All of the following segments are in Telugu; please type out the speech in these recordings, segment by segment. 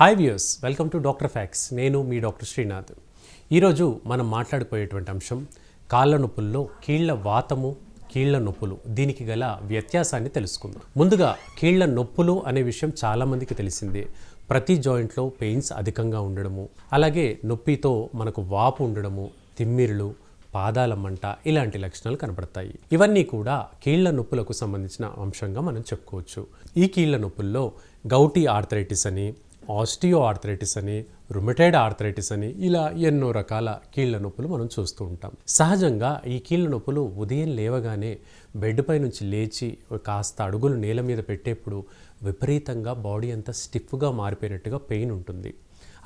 Hi views welcome to doctor facts నేను మీ డాక్టర్ శ్రీనాథ్ ఈరోజు మనం మాట్లాడుకోయేటువంటి అంశం కాళ్ళ నొప్పుల్లో కీళ్ళ వాతము కీళ్ళ నొప్పులు. దీనికి గల వ్యత్యాసాన్ని తెలుసుకుందాం. ముందుగా కీళ్ళ నొప్పులు అనే విషయం చాలామందికి తెలిసిందే. ప్రతి జాయింట్లో పెయిన్స్ అధికంగా ఉండడము అలాగే నొప్పితో మనకు వాపు ఉండడము తిమ్మిరులు పాదాల మంట ఇలాంటి లక్షణాలు కనబడతాయి ఇవన్నీ కూడా కీళ్ళ నొప్పులకు సంబంధించిన అంశంగా మనం చెప్పుకోవచ్చు. ఈ కీళ్ళ నొప్పుల్లో గౌటీ ఆర్థరైటిస్ అని ఆస్టియో ఆర్థరైటిస్ అని రుమటైడ్ ఆర్థరైటిస్ అని ఇలా ఎన్నో రకాల కీళ్ళ నొప్పులు మనం చూస్తూ ఉంటాం. సహజంగా ఈ కీళ్ళ నొప్పులు ఉదయం లేవగానే బెడ్పై నుంచి లేచి కాస్త అడుగులు నేల మీద పెట్టేప్పుడు విపరీతంగా బాడీ అంతా స్టిఫ్గా మారిపోయినట్టుగా పెయిన్ ఉంటుంది.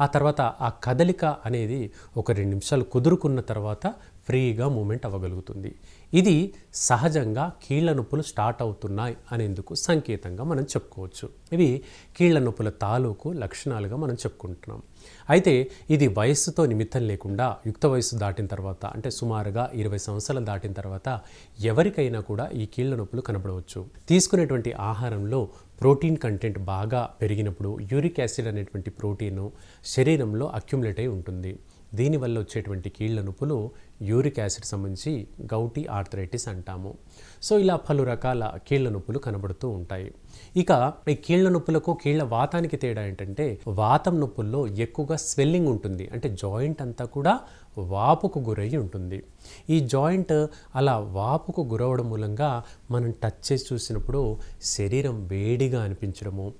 ఆ తర్వాత ఆ కదలిక అనేది ఒక రెండు నిమిషాలు కుదురుకున్న తర్వాత ఫ్రీగా మూమెంట్ అవ్వగలుగుతుంది. ఇది సహజంగా కీళ్ళ నొప్పులు స్టార్ట్ అవుతున్నాయి అనేందుకు సంకేతంగా మనం చెప్పుకోవచ్చు. ఇవి కీళ్ళ నొప్పుల తాలూకు లక్షణాలుగా మనం చెప్పుకుంటున్నాం. అయితే ఇది వయస్సుతో నిమిత్తం లేకుండా యుక్త వయస్సు దాటిన తర్వాత అంటే సుమారుగా ఇరవై సంవత్సరాలు దాటిన తర్వాత ఎవరికైనా కూడా ఈ కీళ్ళ నొప్పులు కనబడవచ్చు. తీసుకునేటువంటి ఆహారంలో ప్రోటీన్ కంటెంట్ బాగా పెరిగినప్పుడు యూరిక్ యాసిడ్ అనేటువంటి ప్రోటీన్ శరీరంలో అక్యుములేట్ అయి ఉంటుంది. దీనివల్ల వచ్చేటువంటి కీళ్ళ నొప్పులు యూరిక్ యాసిడ్ సంబంధించి గౌటీ ఆర్థరైటిస్ అంటాము. సో ఇలా పలు రకాల కీళ్ళ నొప్పులు కనబడుతూ ఉంటాయి. ఇక ఈ కీళ్ళ నొప్పులకు కీళ్ళ వాతానికి తేడా ఏంటంటే వాతం నొప్పుల్లో ఎక్కువగా స్వెల్లింగ్ ఉంటుంది. అంటే జాయింట్ అంతా కూడా వాపుకు గురై ఉంటుంది. ఈ జాయింట్ అలా వాపుకు గురవడం మూలంగా మనం టచ్ చేసి చూసినప్పుడు శరీరం వేడిగా అనిపించడము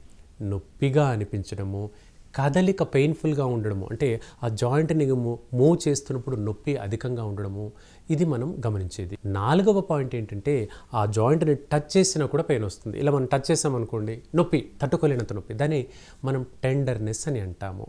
నొప్పిగా అనిపించడము కదలిక పెయిన్ఫుల్గా ఉండడము అంటే ఆ జాయింట్ని మూవ్ చేస్తున్నప్పుడు నొప్పి అధికంగా ఉండడము ఇది మనం గమనించేది. నాలుగవ పాయింట్ ఏంటంటే ఆ జాయింట్ని టచ్ చేసినా కూడా పెయిన్ వస్తుంది. ఇలా మనం టచ్ చేసామనుకోండి నొప్పి తట్టుకోలేనంత నొప్పి. దాన్ని మనం టెండర్నెస్ అని అంటాము.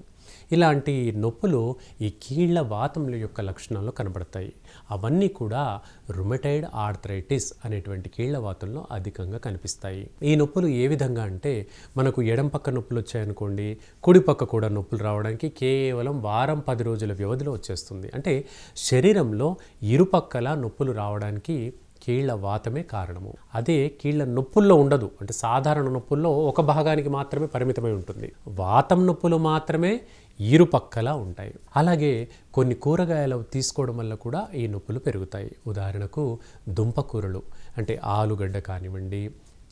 ఇలాంటి నొప్పులు ఈ కీళ్ళ వాతముల యొక్క లక్షణాల్లో కనబడతాయి. అవన్నీ కూడా రుమటైడ్ ఆర్థరైటిస్ అనేటువంటి కీళ్ళ వాతంలో అధికంగా కనిపిస్తాయి. ఈ నొప్పులు ఏ విధంగా అంటే మనకు ఎడం పక్క నొప్పులు వచ్చాయనుకోండి కుడి పక్క కూడా నొప్పులు రావడానికి కేవలం వారం పది రోజుల వ్యవధిలో వచ్చేస్తుంది. అంటే శరీరంలో ఇరుపక్కల నొప్పులు రావడానికి కీళ్ళ వాతమే కారణము. అదే కీళ్ళ నొప్పుల్లో ఉండదు. అంటే సాధారణ నొప్పుల్లో ఒక భాగానికి మాత్రమే పరిమితమై ఉంటుంది. వాతం నొప్పులు మాత్రమే ఇరుపక్కలా ఉంటాయి. అలాగే కొన్ని కూరగాయలు తీసుకోవడం వల్ల కూడా ఈ నొప్పులు పెరుగుతాయి. ఉదాహరణకు దుంపకూరలు అంటే ఆలుగడ్డ కానివ్వండి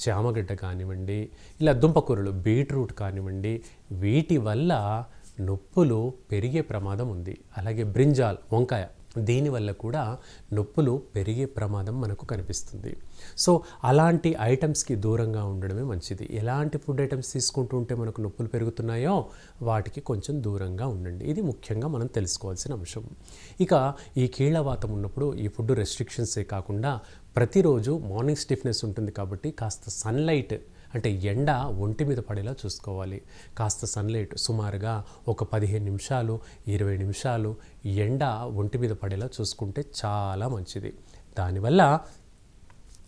చామగడ్డ కానివ్వండి ఇలా దుంపకూరలు బీట్రూట్ కానివ్వండి వీటి వల్ల నొప్పులు పెరిగే ప్రమాదం ఉంది. అలాగే బ్రింజాల్ వంకాయ దీనివల్ల కూడా నొప్పులు పెరిగే ప్రమాదం మనకు కనిపిస్తుంది. సో అలాంటి ఐటమ్స్కి దూరంగా ఉండడమే మంచిది. ఎలాంటి ఫుడ్ ఐటమ్స్ తీసుకుంటూ ఉంటే మనకు నొప్పులు పెరుగుతున్నాయో వాటికి కొంచెం దూరంగా ఉండండి. ఇది ముఖ్యంగా మనం తెలుసుకోవాల్సిన అంశం. ఇక ఈ కీళ్ళవాతం ఉన్నప్పుడు ఈ ఫుడ్ రెస్ట్రిక్షన్సే కాకుండా ప్రతిరోజు మార్నింగ్ స్టిఫ్నెస్ ఉంటుంది కాబట్టి కాస్త సన్లైట్ అంటే ఎండ ఒంటి మీద పడేలా చూసుకోవాలి. కాస్త సన్లైట్ సుమారుగా ఒక పదిహేను నిమిషాలు ఇరవై నిమిషాలు ఎండ ఒంటి మీద పడేలా చూసుకుంటే చాలా మంచిది. దానివల్ల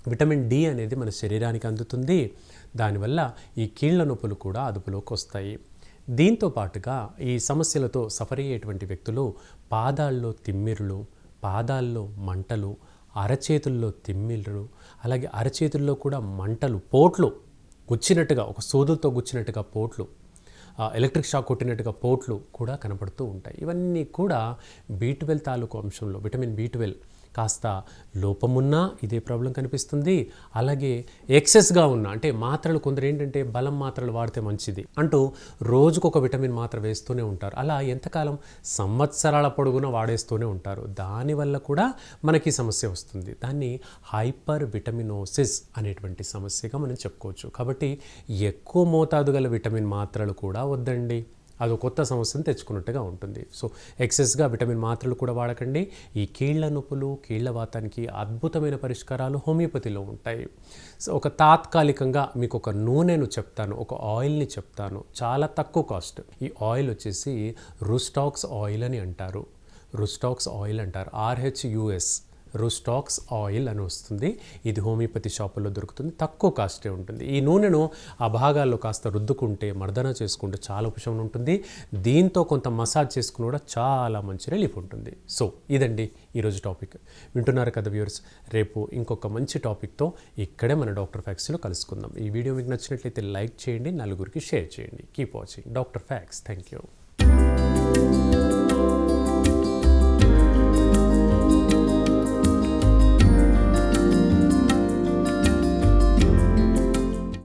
విటమిన్ డి అనేది మన శరీరానికి అందుతుంది. దానివల్ల ఈ కీళ్ళ నొప్పులు కూడా అదుపులోకి వస్తాయి. దీంతో పాటుగా ఈ సమస్యలతో సఫర్ అయ్యేటువంటి వ్యక్తులు పాదాల్లో తిమ్మిర్లు పాదాల్లో మంటలు అరచేతుల్లో తిమ్మిర్లు అలాగే అరచేతుల్లో కూడా మంటలు పోట్లు గుచ్చినట్టుగా ఒక సోదులతో గుచ్చినట్టుగా పోట్లు ఎలక్ట్రిక్ షాక్ కొట్టినట్టుగా పోట్లు కూడా కనపడుతూ ఉంటాయి. ఇవన్నీ కూడా బీ ట్వెల్వ్ తాలూకు అంశంలో విటమిన్ బీ ట్వెల్వ్ కాస్త లోపమున్నా ఇదే ప్రాబ్లం కనిపిస్తుంది. అలాగే ఎక్సెస్గా ఉన్న అంటే మాత్రలు కొందరు ఏంటంటే బలం మాత్రలు వాడితే మంచిది అంటూ రోజుకొక విటమిన్ మాత్ర వేస్తూనే ఉంటారు. అలా ఎంతకాలం సంవత్సరాల పొడుగున వాడేస్తూనే ఉంటారు. దానివల్ల కూడా మనకి సమస్య వస్తుంది. దాన్ని హైపర్ విటమినోసిస్ అనేటువంటి సమస్యగా మనం చెప్పుకోవచ్చు. కాబట్టి ఎక్కువ మోతాదు గల విటమిన్ మాత్రలు కూడా వద్దండి. అది కొత్త సమస్యను తెచ్చుకున్నట్టుగా ఉంటుంది. సో ఎక్సెస్గా విటమిన్ మాత్రలు కూడా వాడకండి. ఈ కీళ్ళ నొప్పులు కీళ్ళ వాతానికి అద్భుతమైన పరిష్కారాలు హోమియోపతిలో ఉంటాయి. సో ఒక తాత్కాలికంగా మీకు ఒక నూనెను చెప్తాను ఒక ఆయిల్ని చెప్తాను. చాలా తక్కువ కాస్ట్. ఈ ఆయిల్ వచ్చేసి రుస్టాక్స్ ఆయిల్ అని అంటారు. రుస్టాక్స్ ఆయిల్ అంటారు. ఆర్హెచ్యుఎస్. రూస్టాక్స్ ఆయిల్ అని వస్తుంది. ఇది హోమియోపతి షాపుల్లో దొరుకుతుంది. తక్కువ కాస్టే ఉంటుంది. ఈ నూనెను ఆ భాగాల్లో కాస్త రుద్దుకుంటే మర్దన చేసుకుంటే చాలా ఉపశమనం ఉంటుంది. దీంతో కొంత మసాజ్ చేసుకుని కూడా చాలా మంచి రిలీఫ్ ఉంటుంది. సో ఇదండి ఈరోజు టాపిక్. వింటున్నారు కదా వ్యూర్స్ రేపు ఇంకొక మంచి టాపిక్తో ఇక్కడే మన డాక్టర్ ఫ్యాక్స్లో కలుసుకుందాం. ఈ వీడియో మీకు నచ్చినట్లయితే లైక్ చేయండి నలుగురికి షేర్ చేయండి. Keep watching. Doctor facts thank you.